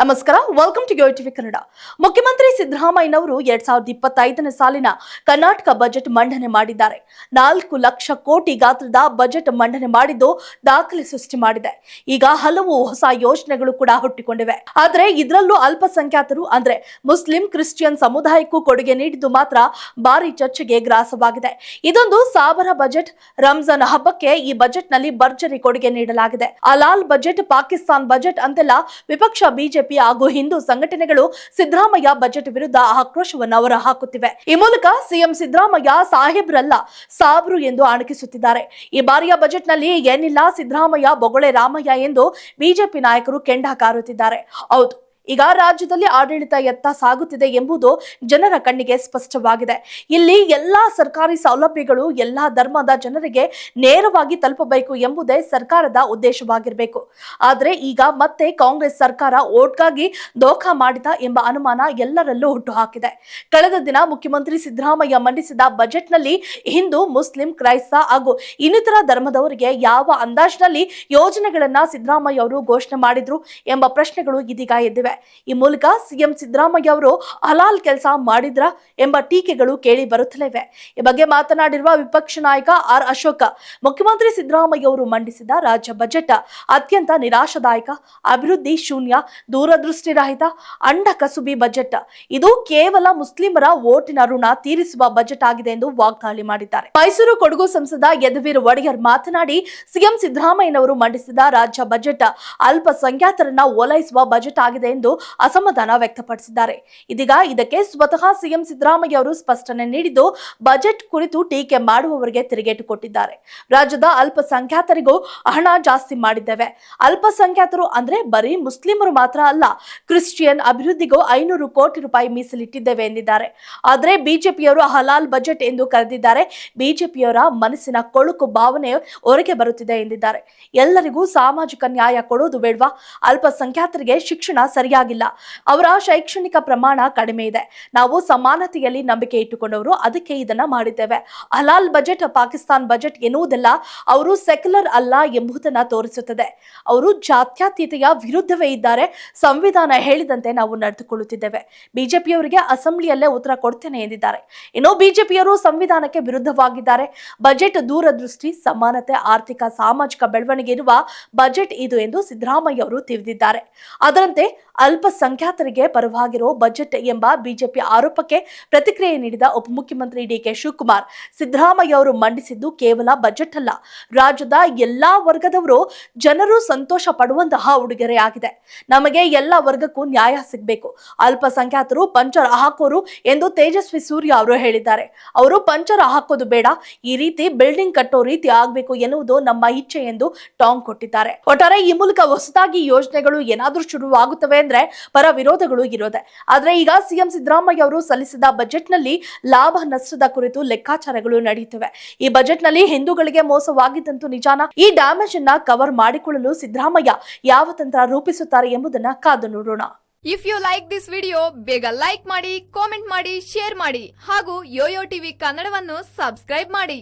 ನಮಸ್ಕಾರ welcome to TV Kannada ಮುಖ್ಯಮಂತ್ರಿ ಸಿದ್ದರಾಮಯ್ಯನವರು ಎರಡ್ ಸಾವಿರದ ಇಪ್ಪತ್ತೈದನೇ ಸಾಲಿನ ಕರ್ನಾಟಕ ಬಜೆಟ್ ಮಂಡನೆ ಮಾಡಿದ್ದಾರೆ. ನಾಲ್ಕು ಲಕ್ಷ ಕೋಟಿ ಗಾತ್ರದ ಬಜೆಟ್ ಮಂಡನೆ ಮಾಡಿದ್ದು ದಾಖಲೆ ಸೃಷ್ಟಿ ಮಾಡಿದೆ. ಈಗ ಹಲವು ಹೊಸ ಯೋಜನೆಗಳು ಕೂಡ ಹುಟ್ಟಿಕೊಂಡಿವೆ. ಆದರೆ ಇದರಲ್ಲೂ ಅಲ್ಪಸಂಖ್ಯಾತರು, ಅಂದ್ರೆ ಮುಸ್ಲಿಂ, ಕ್ರಿಶ್ಚಿಯನ್ ಸಮುದಾಯಕ್ಕೂ ಕೊಡುಗೆ ನೀಡಿದ್ದು ಮಾತ್ರ ಭಾರಿ ಚರ್ಚೆಗೆ ಗ್ರಾಸವಾಗಿದೆ. ಇದೊಂದು ಸಾಬರ ಬಜೆಟ್. ರಂಜಾನ್ ಹಬ್ಬಕ್ಕೆ ಈ ಬಜೆಟ್ನಲ್ಲಿ ಭರ್ಜರಿ ಕೊಡುಗೆ ನೀಡಲಾಗಿದೆ. ಅಲಾಲ್ ಬಜೆಟ್, ಪಾಕಿಸ್ತಾನ್ ಬಜೆಟ್ ಅಂತೆಲ್ಲ ವಿಪಕ್ಷ ಬಿಜೆಪಿ ಹಾಗೂ ಹಿಂದೂ ಸಂಘಟನೆಗಳು ಸಿದ್ದರಾಮಯ್ಯ ಬಜೆಟ್ ವಿರುದ್ಧ ಆಕ್ರೋಶವನ್ನು ಹೊರ ಹಾಕುತ್ತಿವೆ ಈ ಮೂಲಕ ಸಿಎಂ ಸಿದ್ದರಾಮಯ್ಯ ಸಾಹೇಬ್ರಲ್ಲ ಸಾಬ್ರು ಎಂದು ಅಣಕಿಸುತ್ತಿದ್ದಾರೆ. ಈ ಬಾರಿಯ ಬಜೆಟ್ನಲ್ಲಿ ಏನಿಲ್ಲ ಸಿದ್ದರಾಮಯ್ಯ ಬೊಗಳೆ ರಾಮಯ್ಯ ಎಂದು ಬಿಜೆಪಿ ನಾಯಕರು ಕೆಂಡ ಕಾರುತ್ತಿದ್ದಾರೆ ಹೌದು ಈಗ ರಾಜ್ಯದಲ್ಲಿ ಆಡಳಿತ ಎತ್ತ ಸಾಗುತ್ತಿದೆ ಎಂಬುದು ಜನರ ಕಣ್ಣಿಗೆ ಸ್ಪಷ್ಟವಾಗಿದೆ. ಇಲ್ಲಿ ಎಲ್ಲಾ ಸರ್ಕಾರಿ ಸೌಲಭ್ಯಗಳು, ಎಲ್ಲಾ ಧರ್ಮದ ಜನರಿಗೆ ನೇರವಾಗಿ ತಲುಪಬೇಕು ಎಂಬುದೇ ಸರ್ಕಾರದ ಉದ್ದೇಶವಾಗಿರಬೇಕು. ಆದರೆ ಈಗ ಮತ್ತೆ ಕಾಂಗ್ರೆಸ್ ಸರ್ಕಾರ ಓಟ್ಗಾಗಿ ದೋಖಾ ಮಾಡಿದ ಎಂಬ ಅನುಮಾನ ಎಲ್ಲರಲ್ಲೂ ಹುಟ್ಟುಹಾಕಿದೆ. ಕಳೆದ ದಿನ ಮುಖ್ಯಮಂತ್ರಿ ಸಿದ್ದರಾಮಯ್ಯ ಮಂಡಿಸಿದ ಬಜೆಟ್ನಲ್ಲಿ ಹಿಂದೂ, ಮುಸ್ಲಿಂ, ಕ್ರೈಸ್ತ ಹಾಗೂ ಇನ್ನಿತರ ಧರ್ಮದವರಿಗೆ ಯಾವ ಅಂದಾಜಿನಲ್ಲಿ ಯೋಜನೆಗಳನ್ನ ಸಿದ್ದರಾಮಯ್ಯ ಅವರು ಘೋಷಣೆ ಮಾಡಿದ್ರು ಎಂಬ ಪ್ರಶ್ನೆಗಳು ಇದೀಗ ಎದ್ದಿವೆ. ಈ ಮೂಲಕ ಸಿಎಂ ಸಿದ್ದರಾಮಯ್ಯ ಅವರು ಹಲಾಲ್ ಕೆಲಸ ಮಾಡಿದ್ರ ಎಂಬ ಟೀಕೆಗಳು ಕೇಳಿ ಬರುತ್ತಲೇ ಇವೆ ಈ ಬಗ್ಗೆ ಮಾತನಾಡಿರುವ ವಿಪಕ್ಷ ನಾಯಕ ಆರ್ ಅಶೋಕ, ಮುಖ್ಯಮಂತ್ರಿ ಸಿದ್ದರಾಮಯ್ಯ ಅವರು ಮಂಡಿಸಿದ ರಾಜ್ಯ ಬಜೆಟ್ ಅತ್ಯಂತ ನಿರಾಶಾದಾಯಕ, ಅಭಿವೃದ್ಧಿ ಶೂನ್ಯ, ದೂರದೃಷ್ಟಿ ರಹಿತ, ಅಂಡ ಕಸುಬಿ ಬಜೆಟ್. ಇದು ಕೇವಲ ಮುಸ್ಲಿಮರ ಓಟಿನ ಋಣ ತೀರಿಸುವ ಬಜೆಟ್ ಆಗಿದೆ ಎಂದು ವಾಗ್ದಾಳಿ ಮಾಡಿದ್ದಾರೆ. ಮೈಸೂರು ಕೊಡಗು ಸಂಸದ ಯದುವೀರ್ ಒಡೆಯರ್ ಮಾತನಾಡಿ, ಸಿಎಂ ಸಿದ್ದರಾಮಯ್ಯನವರು ಮಂಡಿಸಿದ ರಾಜ್ಯ ಬಜೆಟ್ ಅಲ್ಪಸಂಖ್ಯಾತರನ್ನ ಓಲೈಸುವ ಬಜೆಟ್ ಆಗಿದೆ ಎಂದು ಅಸಮಾಧಾನ ವ್ಯಕ್ತಪಡಿಸಿದ್ದಾರೆ. ಇದೀಗ ಇದಕ್ಕೆ ಸ್ವತಃ ಸಿಎಂ ಸಿದ್ದರಾಮಯ್ಯ ಅವರು ಸ್ಪಷ್ಟನೆ ನೀಡಿದ್ದು, ಬಜೆಟ್ ಕುರಿತು ಟೀಕೆ ಮಾಡುವವರಿಗೆ ತಿರುಗೇಟು ಕೊಟ್ಟಿದ್ದಾರೆ. ರಾಜ್ಯದ ಅಲ್ಪಸಂಖ್ಯಾತರಿಗೂ ಹಣ ಜಾಸ್ತಿ ಮಾಡಿದ್ದೇವೆ. ಅಲ್ಪಸಂಖ್ಯಾತರು ಅಂದ್ರೆ ಬರೀ ಮುಸ್ಲಿಮರು ಮಾತ್ರ ಅಲ್ಲ, ಕ್ರಿಶ್ಚಿಯನ್ ಅಭಿವೃದ್ಧಿಗೂ ಐನೂರು ಕೋಟಿ ರೂಪಾಯಿ ಮೀಸಲಿಟ್ಟಿದ್ದೇವೆ ಎಂದಿದ್ದಾರೆ. ಆದರೆ ಬಿಜೆಪಿಯವರು ಹಲಾಲ್ ಬಜೆಟ್ ಎಂದು ಕರೆದಿದ್ದಾರೆ. ಬಿಜೆಪಿಯವರ ಮನಸ್ಸಿನ ಕೊಳುಕು ಭಾವನೆ ಹೊರಗೆ ಬರುತ್ತಿದೆ ಎಂದಿದ್ದಾರೆ. ಎಲ್ಲರಿಗೂ ಸಾಮಾಜಿಕ ನ್ಯಾಯ ಕೊಡೋದು ಬೇಡ್ವಾ? ಅಲ್ಪಸಂಖ್ಯಾತರಿಗೆ ಶಿಕ್ಷಣ ಸರಿಯಾಗಿಲ್ಲ. ಅವರ ಶೈಕ್ಷಣಿಕ ಪ್ರಮಾಣ ಕಡಿಮೆ ಇದೆ. ನಾವು ಸಮಾನತೆಯಲ್ಲಿ ನಂಬಿಕೆ ಇಟ್ಟುಕೊಂಡವರು ಅದಕ್ಕೆ ಇದನ್ನ ಮಾಡಿದ್ದೇವೆ. ಹಲಾಲ್ ಬಜೆಟ್, ಪಾಕಿಸ್ತಾನ್ ಬಜೆಟ್ ಎನ್ನುವುದೆಲ್ಲ ಅವರು ಸೆಕ್ಯುಲರ್ ಅಲ್ಲ ಎಂಬುದನ್ನ ತೋರಿಸುತ್ತದೆ. ಅವರು ಜಾತ್ಯತೀತೆಯ ವಿರುದ್ಧವೇ ಇದ್ದಾರೆ ಸಂವಿಧಾನ ಹೇಳಿದಂತೆ ನಾವು ನಡೆದುಕೊಳ್ಳುತ್ತಿದ್ದೇವೆ. ಬಿಜೆಪಿಯವರಿಗೆ ಅಸೆಂಬ್ಲಿಯಲ್ಲೇ ಉತ್ತರ ಕೊಡ್ತೇನೆ ಎಂದಿದ್ದಾರೆ. ಇನ್ನು ಬಿಜೆಪಿಯವರು ಸಂವಿಧಾನಕ್ಕೆ ವಿರುದ್ಧವಾಗಿದ್ದಾರೆ. ಬಜೆಟ್ ದೂರದೃಷ್ಟಿ, ಸಮಾನತೆ, ಆರ್ಥಿಕ, ಸಾಮಾಜಿಕ ಬೆಳವಣಿಗೆ ಇರುವ ಬಜೆಟ್ ಇದು ಎಂದು ಸಿದ್ದರಾಮಯ್ಯ ಅವರು ತಿಳಿದಿದ್ದಾರೆ. ಅದರಂತೆ ಅಲ್ಪಸಂಖ್ಯಾತರಿಗೆ ಪರವಾಗಿರೋ ಬಜೆಟ್ ಎಂಬ ಬಿಜೆಪಿ ಆರೋಪಕ್ಕೆ ಪ್ರತಿಕ್ರಿಯೆ ನೀಡಿದ ಉಪಮುಖ್ಯಮಂತ್ರಿ ಡಿಕೆ ಶಿವಕುಮಾರ್. ಸಿದ್ದರಾಮಯ್ಯ ಅವರು ಮಂಡಿಸಿದ್ದು ಕೇವಲ ಬಜೆಟ್ ಅಲ್ಲ. ರಾಜ್ಯದ ಎಲ್ಲಾ ವರ್ಗದವರು ಜನರು ಸಂತೋಷ ಪಡುವಂತಹ ಉಡುಗೊರೆಯಾಗಿದೆ. ನಮಗೆ ಎಲ್ಲ ವರ್ಗಕ್ಕೂ ನ್ಯಾಯ ಸಿಗಬೇಕು. ಅಲ್ಪಸಂಖ್ಯಾತರು ಪಂಚರ ಹಾಕೋರು ಎಂದು ತೇಜಸ್ವಿ ಸೂರ್ಯ ಅವರು ಹೇಳಿದ್ದಾರೆ. ಅವರು ಪಂಚರ ಹಾಕೋದು ಬೇಡ. ಈ ರೀತಿ ಬಿಲ್ಡಿಂಗ್ ಕಟ್ಟೋ ರೀತಿ ಆಗಬೇಕು ಎನ್ನುವುದು ನಮ್ಮ ಇಚ್ಛೆ ಎಂದು ಟಾಂಗ್ ಕೊಟ್ಟಿದ್ದಾರೆ. ಒಟ್ಟಾರೆ ಈ ಮೂಲಕ ಹೊಸದಾಗಿ ಯೋಜನೆಗಳು ಏನಾದರೂ ಶುರುವಾಗುತ್ತವೆ ಅಂದ್ರೆ ಪರ ವಿರೋಧಗಳು ಇರೋದೆ. ಆದ್ರೆ ಈಗ ಸಿಎಂ ಸಿದ್ದರಾಮಯ್ಯ ಅವರು ಸಲ್ಲಿಸಿದ ಬಜೆಟ್ನಲ್ಲಿ ಲಾಭ ನಷ್ಟದ ಕುರಿತು ಲೆಕ್ಕಾಚಾರಗಳು ನಡೆಯುತ್ತಿವೆ ಈ ಬಜೆಟ್ನಲ್ಲಿ ಹಿಂದೂಗಳಿಗೆ ಮೋಸವಾಗಿದ್ದಂತೂ ನಿಜಾನ. ಈ ಡ್ಯಾಮೇಜ್ ಅನ್ನ ಕವರ್ ಮಾಡಿಕೊಳ್ಳಲು ಸಿದ್ದರಾಮಯ್ಯ ಯಾವ ತಂತ್ರ ರೂಪಿಸುತ್ತಾರೆ ಎಂಬುದನ್ನ ಕಾದು ನೋಡೋಣ. If you like this video ಬೇಗ ಲೈಕ್ ಮಾಡಿ ಕಾಮೆಂಟ್ ಮಾಡಿ ಶೇರ್ ಮಾಡಿ ಹಾಗೂ ಯೋಯೋ ಟಿವಿ ಕನ್ನಡವನ್ನು ಸಬ್ಸ್ಕ್ರೈಬ್ ಮಾಡಿ.